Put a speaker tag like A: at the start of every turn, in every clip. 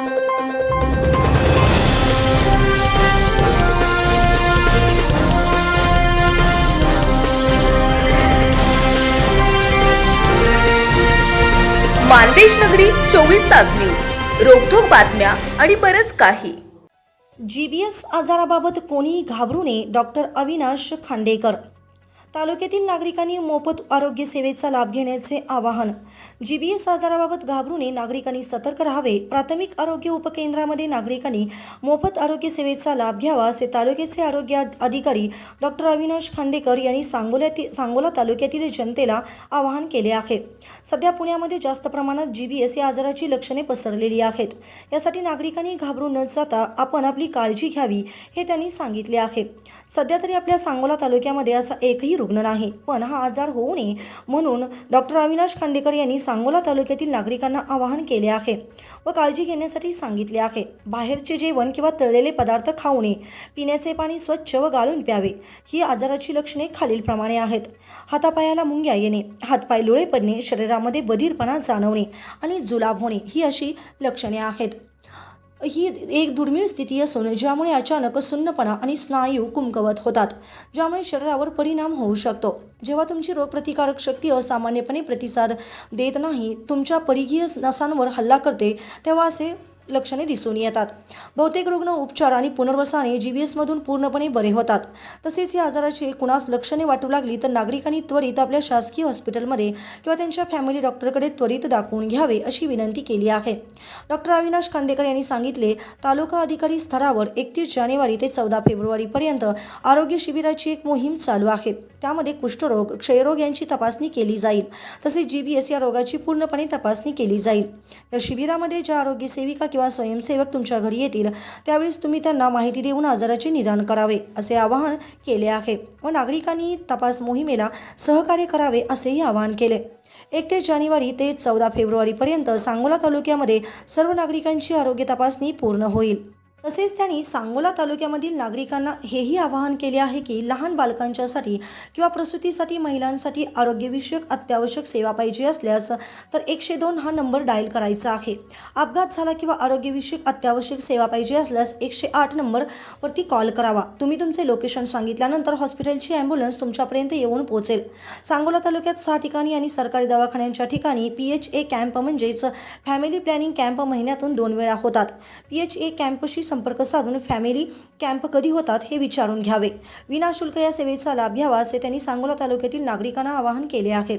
A: मानदेश नगरी चोवीस तास न्यूज. रोखोक बातम्या आणि बरंच काही.
B: जी बी एस आजाराबाबत कोणीही घाबरू नये डॉक्टर अविनाश खांडेकर. तालुक्यातील नागरिकांनी मोफत आरोग्य सेवेचा लाभ घेण्याचे आवाहन. जी बी एस आजाराबाबत घाबरू नये नागरिकांनी सतर्क राहावे. प्राथमिक आरोग्य उपकेंद्रामध्ये नागरिकांनी मोफत आरोग्य सेवेचा लाभ घ्यावा असे तालुक्याचे आरोग्य अधिकारी डॉक्टर अविनाश खांडेकर यांनी सांगोल्यातील सांगोला तालुक्यातील जनतेला आवाहन केले आहे. सध्या पुण्यामध्ये जास्त प्रमाणात जी बी एस या आजाराची लक्षणे पसरलेली आहेत. यासाठी नागरिकांनी घाबरू न जाता आपण आपली काळजी घ्यावी हे त्यांनी सांगितले आहे. सध्या तरी आपल्या सांगोला तालुक्यामध्ये असा एकही रुग्ण नाही. पण हा आजार होऊ नये म्हणून डॉक्टर अविनाश खांडेकर यांनी सांगोला तालुक्यातील नागरिकांना आवाहन केले आहे व काळजी घेण्यासाठी सांगितले आहे. बाहेरचे जेवण किंवा तळलेले पदार्थ खाऊ नये. पिण्याचे पाणी स्वच्छ व गाळून प्यावे. ही आजाराची लक्षणे खालीलप्रमाणे आहेत. हातापायाला मुंग्या येणे हातपाय लुळे पडणे शरीरामध्ये बधीरपणा जाणवणे आणि जुलाब होणे ही अशी लक्षणे आहेत. ही एक दुर्मिळ स्थिती असून ज्यामुळे अचानक सुन्नपणा आणि स्नायू कुमकवत होतात ज्यामुळे शरीरावर परिणाम होऊ शकतो. जेव्हा तुमची रोगप्रतिकारक शक्ती असामान्यपणे प्रतिसाद देत नाही तुमच्या परिघीय नसांवर हल्ला करते तेव्हा असे लक्षणे दिसून येतात. बहुतेक रुग्ण उपचार आणि पुनर्वसाने जी बी एसमधून पूर्णपणे बरे होतात. तसेच या आजाराची कुणास लक्षणे वाटू लागली तर नागरिकांनी त्वरित आपल्या शासकीय हॉस्पिटलमध्ये किंवा त्यांच्या फॅमिली डॉक्टरकडे त्वरित दाखवून घ्यावे अशी विनंती केली आहे. डॉक्टर अविनाश खांडेकर यांनी सांगितले तालुका अधिकारी स्तरावर एकतीस जानेवारी ते चौदा फेब्रुवारीपर्यंत आरोग्य शिबिराची एक मोहीम चालू आहे. त्यामध्ये कुष्ठरोग क्षयरोग यांची तपासणी केली जाईल. तसेच जी बी एस या रोगाची पूर्णपणे तपासणी केली जाईल. या शिबिरामध्ये ज्या आरोग्य सेविका किंवा स्वयंसेवक तुमच्या घरी येतील त्यावेळेस तुम्ही त्यांना माहिती देऊन आजाराचे निदान करावे असे आवाहन केले आहे. व नागरिकांनी तपास मोहिमेला सहकार्य करावे असेही आवाहन केले. एकतीस जानेवारी ते चौदा फेब्रुवारीपर्यंत सांगोला तालुक्यामध्ये सर्व नागरिकांची आरोग्य तपासणी पूर्ण होईल. तसेच त्यांनी सांगोला तालुक्यामधील नागरिकांना हेही आवाहन केले आहे की लहान बालकांच्यासाठी किंवा प्रसूतीसाठी महिलांसाठी आरोग्यविषयक अत्यावश्यक सेवा पाहिजे असल्यास तर एकशे दोन हा नंबर डायल करायचा आहे. अपघात झाला किंवा आरोग्यविषयक अत्यावश्यक सेवा पाहिजे असल्यास एकशे आठ नंबरवरती कॉल करावा. तुम्ही तुमचे लोकेशन सांगितल्यानंतर हॉस्पिटलची ॲम्ब्युलन्स तुमच्यापर्यंत येऊन पोहोचेल. सांगोला तालुक्यात सहा ठिकाणी आणि सरकारी दवाखान्यांच्या ठिकाणी पी एच ए कॅम्प म्हणजेच फॅमिली प्लॅनिंग कॅम्प महिन्यातून दोन वेळा होतात. पी एच ए कॅम्पशी संपर्क साधून फॅमिली कॅम्प कधी होतात हे विचारून घ्यावे. विनाशुल्क या सेवेचा लाभ घ्यावा असे त्यांनी सांगोला तालुक्यातील नागरिकांना आवाहन केले आहे.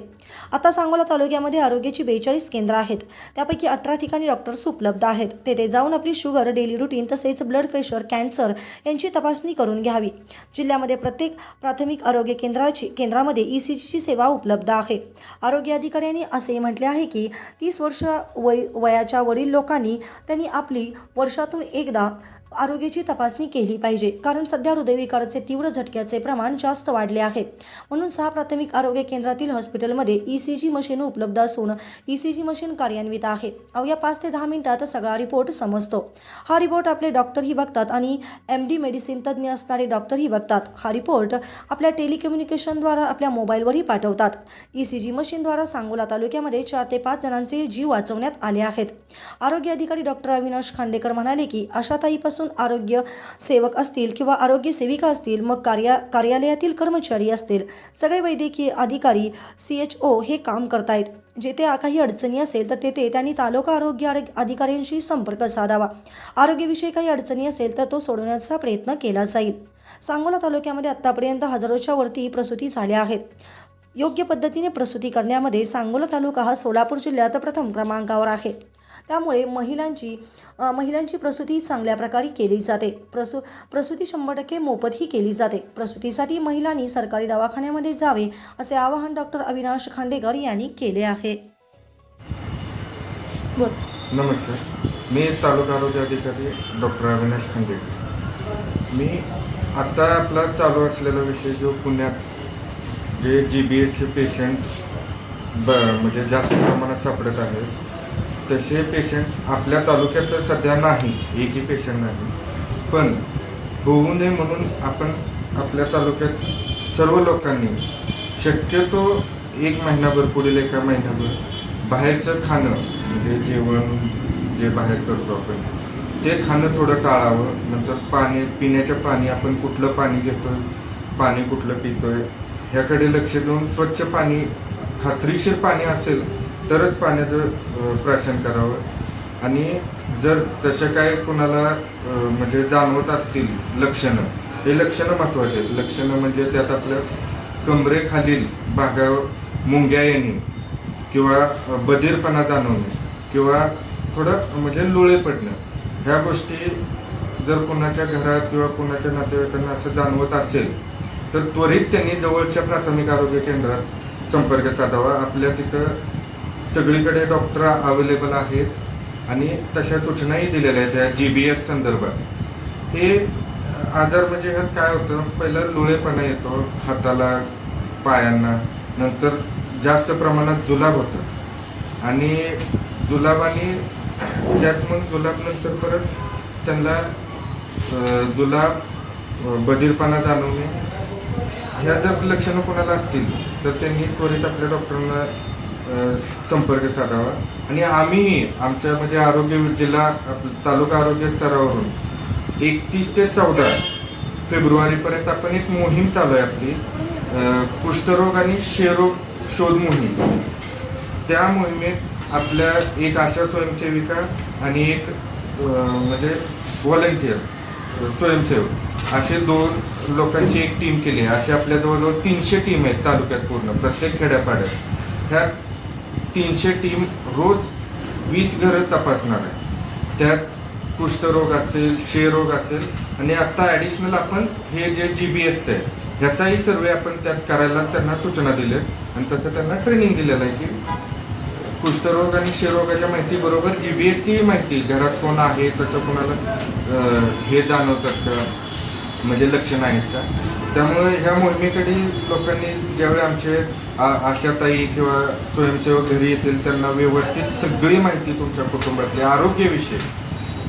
B: आता सांगोला तालुक्यामध्ये आरोग्याची बेचाळीस केंद्र आहेत. त्यापैकी अठरा ठिकाणी डॉक्टर्स उपलब्ध आहेत. तेथे जाऊन आपली शुगर डेली रुटीन तसेच ब्लड प्रेशर कॅन्सर यांची तपासणी करून घ्यावी. जिल्ह्यामध्ये प्रत्येक प्राथमिक आरोग्य केंद्राची केंद्रामध्ये ई सी जीची सेवा उपलब्ध आहे. आरोग्य अधिकाऱ्यांनी असे म्हटले आहे की तीस वर्ष वय वयाच्या वरील लोकांनी त्यांनी आपली वर्षातून एकदा आरोग्याची तपासणी केली पाहिजे. कारण सध्या हृदयविकाराचे तीव्र झटक्याचे प्रमाण जास्त वाढले आहे. म्हणून सहा प्राथमिक आरोग्य केंद्रातील हॉस्पिटलमध्ये ई सी जी मशीन उपलब्ध असून ई सी जी मशीन कार्यान्वित आहे. अवघ्या पाच ते दहा मिनिटात सगळा रिपोर्ट समजतो. हा रिपोर्ट आपले डॉक्टरही बघतात आणि एम डी मेडिसिन तज्ज्ञ असणारे डॉक्टरही बघतात. हा रिपोर्ट आपल्या टेलिकम्युनिकेशनद्वारा आपल्या मोबाईलवरही पाठवतात. ई सी जी मशीनद्वारा सांगोला तालुक्यामध्ये चार ते पाच जणांचे जीव वाचवण्यात आले आहेत. आरोग्य अधिकारी डॉक्टर अविनाश खांडेकर म्हणाले की आशाताईपासून आरोग्य सेवक असतील किंवा आरोग्य सेविका असतील मग कार्या कार्यालयातील कर्मचारी असतील सगळे वैद्यकीय अधिकारी सी एच ओ हे काम करतायत. जेथे काही अडचणी असेल तर तेथे त्यांनी तालुका आरोग्य आरोग्य अधिकाऱ्यांशी संपर्क साधावा. आरोग्यविषयी काही अडचणी असेल तर तो सोडवण्याचा प्रयत्न केला जाईल. सांगोला तालुक्यामध्ये आत्तापर्यंत हजारोच्या वरती प्रसूती झाल्या आहेत. योग्य पद्धतीने प्रसूती करण्यामध्ये सांगोला तालुका हा सोलापूर जिल्ह्यात प्रथम क्रमांकावर आहे. त्यामुळे महिलांची महिलांची प्रसूती चांगल्या प्रकारे केली जाते. प्रसू प्रसूती शंभर टक्के मोफतही केली जाते. प्रसूतीसाठी महिलांनी सरकारी दवाखान्यामध्ये जावे असे आवाहन डॉक्टर अविनाश खांडेकर यांनी केले आहे.
C: नमस्कार. मी तालुका आरोग्य अधिकारी डॉक्टर अविनाश खांडेकर. मी आत्ता आपला चालू असलेला विषय जो पुण्यात जे जी बी एसचे पेशंट ब म्हणजे जास्त प्रमाणात सापडत आहेत तसे पेशंट आपल्या तालुक्यात तर सध्या नाही एकही पेशंट नाही. पण होऊ नये म्हणून आपण आपल्या तालुक्यात सर्व लोकांनी शक्यतो एक महिनाभर पुढील एका महिन्याभर बाहेरचं खाणं म्हणजे जेवण जे बाहेर करतो आपण ते खाणं थोडं टाळावं. नंतर पाणी पिण्याचं पाणी आपण कुठलं पाणी घेतोय पाणी कुठलं पितोय ह्याकडे लक्ष देऊन स्वच्छ पाणी खात्रीशीर पाणी असेल तरच पाण्याचं प्राशन करावं. आणि जर तसं काय कुणाला म्हणजे जाणवत असतील लक्षणं हे लक्षणं महत्त्वाचे आहेत. लक्षणं म्हणजे त्यात आपल्या कमरेखालील भागावर मुंग्या येणे किंवा बधीरपणा जाणवणे किंवा थोडं म्हणजे लोळे पडणं. ह्या गोष्टी जर कोणाच्या घरात किंवा कोणाच्या नातेवाईकांना असं जाणवत असेल तर त्वरित त्यांनी जवळच्या प्राथमिक आरोग्य केंद्रात संपर्क साधावा. आपल्या तिथं सगळीकडे डॉक्टर अवेलेबल आहेत आणि तशा सूचनाही दिलेल्या आहेत या जी बी एस संदर्भात. हे आजार म्हणजे ह्यात काय होतं? पहिलं लुळेपणा येतो हाताला पायांना नंतर जास्त प्रमाणात जुलाब होतं. आणि जुलाबाने त्यात मग जुलाब नंतर परत त्यांना जुलाब बधीरपणा जाणवणे ह्या जर लक्षणं कोणाला असतील तर त्यांनी त्वरित आपल्या डॉक्टरांना संपर्क साधावा. आणि आम्हीही आमच्या म्हणजे आरोग्य जिल्हा तालुका आरोग्य स्तरावरून एकतीस ते चौदा फेब्रुवारीपर्यंत आपण एक मोहीम चालू आहे आपली. कुष्ठरोग आणि क्षयरोग शोध मोहीम. त्या मोहिमेत आपल्या एक आशा स्वयंसेविका आणि एक म्हणजे व्हॉलंटियर स्वयंसेवक. असे दोन लोकांची एक टीम केली. आहे असे आपल्या जवळजवळ तीनशे टीम आहेत तालुक्यात पूर्ण प्रत्येक खेड्यापाड्यात ह्या तीनशे टीम रोज वीस घरं तपासणार आहे त्यात कुष्ठरोग असेल क्षयरोग असेल आणि आता ॲडिशनल आपण हे जे जी बी एसचं आहे ह्याचाही सर्वे आपण त्यात करायला त्यांना सूचना दिल्या आणि तसं त्यांना ट्रेनिंग दिलेलं आहे की कुष्ठरोग आणि क्षयरोगाच्या माहिती बरोबर जी बी एसची माहिती. घरात कोण आहे कसं कोणाला हे जाणवतात का? म्हणजे लक्षणं आहेत का? त्यामुळे ह्या मोहिमेकडे लोकांनी ज्यावेळी आमचे आ- आशाताई किंवा स्वयंसेवक घरी येतील त्यांना व्यवस्थित सगळी माहिती तुमच्या कुटुंबातली आरोग्यविषयी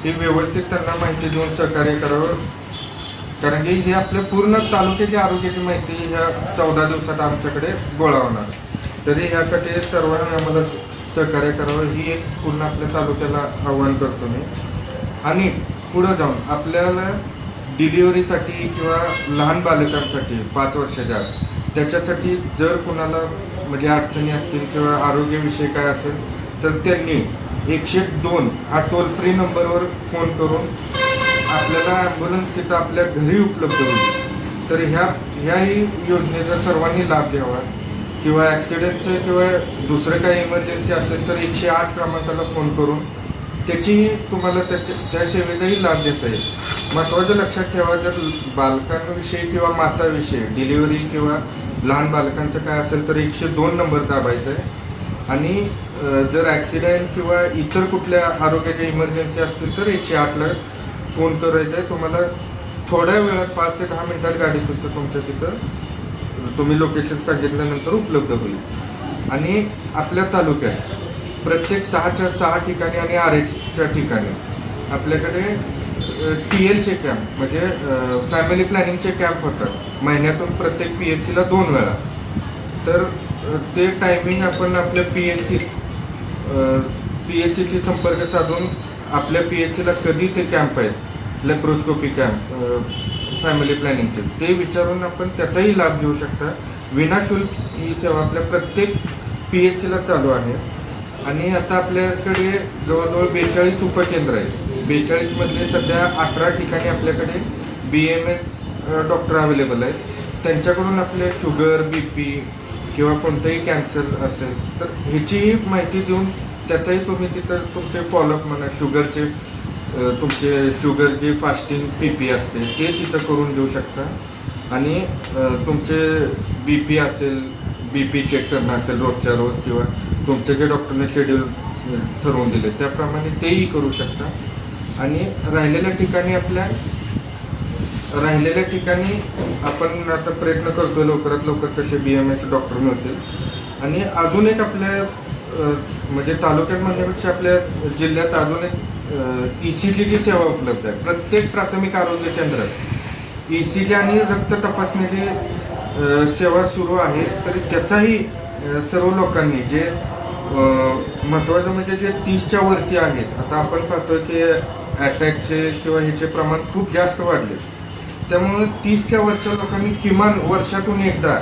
C: ही व्यवस्थित त्यांना माहिती देऊन सहकार्य करावं. कारण की ही आपल्या पूर्ण तालुक्याची आरोग्याची माहिती ह्या चौदा दिवसात आमच्याकडे गोळा होणार. तरी ह्यासाठी सर्वांनी आम्हाला सहकार्य करावं ही एक पूर्ण आपल्या तालुक्याला आव्हान करतो मी. आणि पुढं जाऊन आपल्याला डिलिव्हरीसाठी किंवा लहान बालकांसाठी पाच वर्षाच्या त्याच्यासाठी जर कुणाला म्हणजे अडचणी असतील किंवा आरोग्यविषयी काय असेल तर त्यांनी एकशे दोन हा टोल फ्री नंबरवर फोन करून आपल्याला ॲम्ब्युलन्स तिथं आपल्या घरी उपलब्ध होईल. तर ह्या ह्याही योजनेचा सर्वांनी लाभ घ्यावा. किंवा ॲक्सिडेंटचं किंवा दुसरं काही इमर्जन्सी असेल तर एकशे आठ क्रमांकाला फोन करून त्याचीही तुम्हाला त्याच्या त्या सेवेचाही लाभ देता येईल. महत्त्वाचं लक्षात ठेवा जर बालकांविषयी किंवा माताविषयी डिलिव्हरी किंवा लहान बालकांचं काय असेल तर एकशे दोन नंबर दाबायचा आहे. आणि जर ॲक्सिडेंट किंवा इतर कुठल्या आरोग्याच्या इमर्जन्सी असतील तर एकशे आठला फोन करायचा आहे. तुम्हाला थोड्या वेळात पाच ते दहा मिनिटात गाडी सुद्धा तुमच्या तिथं. तुम्ही लोकेशन सांगितल्यानंतर उपलब्ध होईल. आणि आपल्या तालुक्यात प्रत्येक सहाच्या सहा ठिकाणी आणि आर एचच्या ठिकाणी आपल्याकडे टी एलचे कॅम्प म्हणजे फॅमिली प्लॅनिंगचे कॅम्प होतात. महिन्यातून प्रत्येक पी एच सीला दोन वेळा. तर ते टायमिंग आपण आपल्या P H C P H सीशी संपर्क साधून आपल्या पी एच सीला कधी ते कॅम्प आहेत? लेप्रोस्कोपी कॅम्प फॅमिली प्लॅनिंगचे ते विचारून आपण त्याचाही लाभ घेऊ शकता. विनाशुल्क ही सेवा आपल्या प्रत्येक पी एच सीला चालू आहे. आणि आता आपल्याकडे जवळजवळ बेचाळीस उपकेंद्र आहेत. बेचाळीसमधले सध्या अठरा ठिकाणी आपल्याकडे B M S doctor available आहेत. त्यांच्याकडून आपले शुगर बी पी किंवा कोणतंही कॅन्सर असेल तर ह्याचीही माहिती देऊन त्याचाही तुम्ही तिथं तुमचे फॉलोअप म्हणा शुगरचे तुमचे शुगरचे फास्टिंग पी पी असते ते तिथं करून देऊ शकता. आणि तुमचे बी पी असेल बी पी चेक करणं असेल रोजच्या रोज किंवा तुमचे जे डॉक्टरने शेड्यूल ठरवून दिले त्याप्रमाणे तेही करू शकता. आणि राहिलेल्या ठिकाणी आपल्या राहिलेल्या ठिकाणी आपण आता प्रयत्न करतोय लवकरात लवकर कसे बी एम एस डॉक्टर मिळतील. आणि अजून एक आपल्या म्हणजे तालुक्यात म्हणण्यापेक्षा आपल्या जिल्ह्यात अजून एक ई सी जीची सेवा उपलब्ध आहे. प्रत्येक प्राथमिक आरोग्य केंद्रात ई सी जी आणि रक्त तपासण्याची सेवा सुरू आहे तरी त्याचाही सर्व लोकांनी जे महत्त्वाचं म्हणजे जे तीसच्या वरती आहेत आता आपण पाहतोय की अटॅकचे किंवा ह्याचे प्रमाण खूप जास्त वाढले. त्यामुळे तीसच्या वरच्या लोकांनी किमान वर्षातून एकदा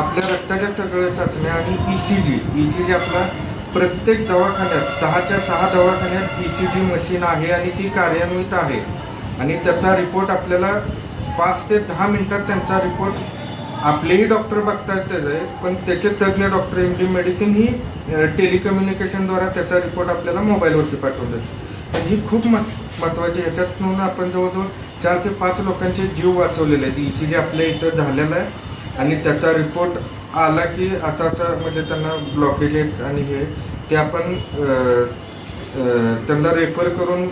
C: आपल्या रक्ताच्या सगळ्या चाचण्या आणि E C G E C G आपला प्रत्येक दवाखान्यात सहाच्या सहा दवाखान्यात ई सी जी मशीन आहे आणि ती कार्यान्वित आहे. आणि त्याचा रिपोर्ट आपल्याला पाच ते दहा मिनटात त्यांचा रिपोर्ट आपलेही डॉक्टर बघतात त्याचे पण त्याचे तज्ज्ञ डॉक्टर एम डी मेडिसिन ही टेलिकम्युनिकेशनद्वारा त्याचा रिपोर्ट आपल्याला मोबाईलवरती पाठवतात. आणि ही खूप मत महत्त्वाची ह्याच्यातून आपण जवळजवळ चार ते पाच लोकांचे जीव वाचवलेले आहेत. ई सी जी आपल्या इथं झालेला आहे. आणि त्याचा रिपोर्ट आला की असा असं म्हणजे त्यांना ब्लॉकेज आहेत आणि हे. ते आपण त्यांना रेफर करून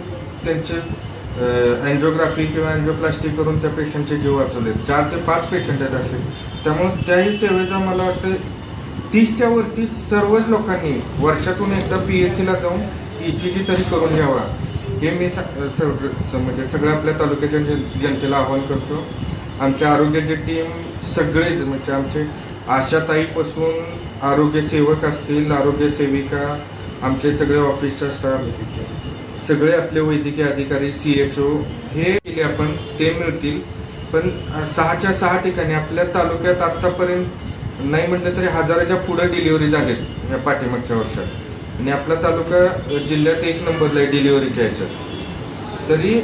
C: त्यांचे अँजिओग्राफी किंवा अँजिओप्लास्टी करून त्या पेशंटचे जीव वाचवले चार ते पाच पेशंट आहेत असे. त्यामुळे त्याही सेवेचा मला वाटतं तीसच्या वरती सर्वच लोकांनी वर्षातून एकदा पी एच सीला जाऊन ई सी जी तरी करून घ्यावा. हे मी स- सग- स- म्हणजे सगळ्या आपल्या तालुक्याच्या जन- जनतेला आवाहन करतो. आमच्या आरोग्याची टीम सगळेच म्हणजे आमचे आशाताईपासून आरोग्य सेवक असतील आरोग्य सेविका आमचे सगळे ऑफिसचा स्टाफ सगळे आपले वैद्यकीय अधिकारी सी एच ओ हे केले आपण ते मिळतील. पण सहाच्या सहा ठिकाणी आपल्या तालुक्यात आत्तापर्यंत नाही म्हटलं तरी हजाराच्या पुढे डिलिव्हरी झालेत या पाठीमागच्या वर्षात. आणि आपला तालुका जिल्ह्यात एक नंबरला आहे डिलिव्हरीच्या ह्याच्यात तरी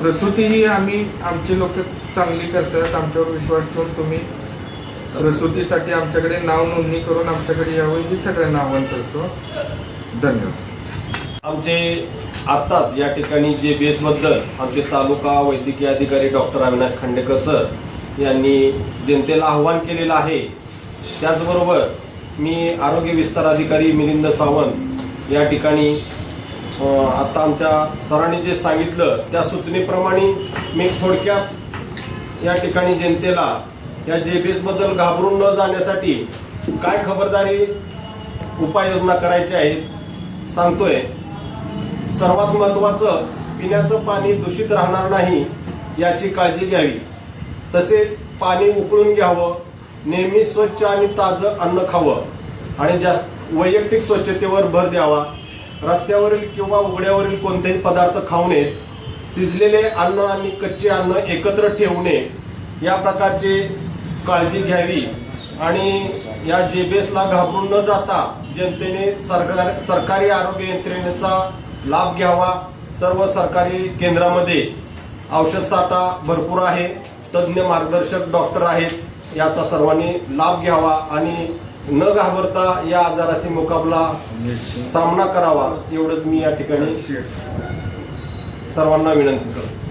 C: प्रसूती ही आम्ही आमचे लोक चांगली करतात आमच्यावर विश्वास ठेवून तुम्ही प्रसूतीसाठी आमच्याकडे नाव नोंदणी करून आमच्याकडे यावं ही सगळ्यांना आवाहन करतो. धन्यवाद.
D: आमचे आत्ताच या ठिकाणी जे बेसबद्दल आमचे तालुका वैद्यकीय अधिकारी डॉक्टर अविनाश खांडेकर सर यांनी जनतेला आव्हान केलेलं आहे. त्याचबरोबर मी आरोग्य विस्तार अधिकारी मिलिंद सावंत या ठिकाणी आत्ता आमच्या सरांनी जे सांगितलं त्या सूचनेप्रमाणे मी थोडक्यात या ठिकाणी जनतेला या जे बेसबद्दल घाबरून न जाण्यासाठी काय खबरदारी उपाययोजना करायच्या आहेत सांगतोय. सर्वात महत्त्वाचं पिण्याचं पाणी दूषित राहणार नाही याची काळजी घ्यावी. तसेच पाणी उकळून घ्यावं नेहमी स्वच्छ आणि ताजं अन्न खावं आणि जास्त वैयक्तिक स्वच्छतेवर भर द्यावा. रस्त्यावरील किंवा उघड्यावरील कोणतेही पदार्थ खाऊ नयेत. शिजलेले अन्न आणि कच्चे अन्न एकत्र ठेवणे या प्रकारचे काळजी घ्यावी. आणि या जेबेसला घाबरून न जाता जनतेने सरकार सरकारी आरोग्य यंत्रणेचा लाभ घ्यावा. सर्व सरकारी केंद्रामध्ये औषध साठा भरपूर आहे. तज्ज्ञ मार्गदर्शक डॉक्टर आहेत. याचा सर्वांनी लाभ घ्यावा आणि न घाबरता या आजाराशी मुकाबला सामना करावा. एवढंच मी या ठिकाणी सर्वांना विनंती करतो.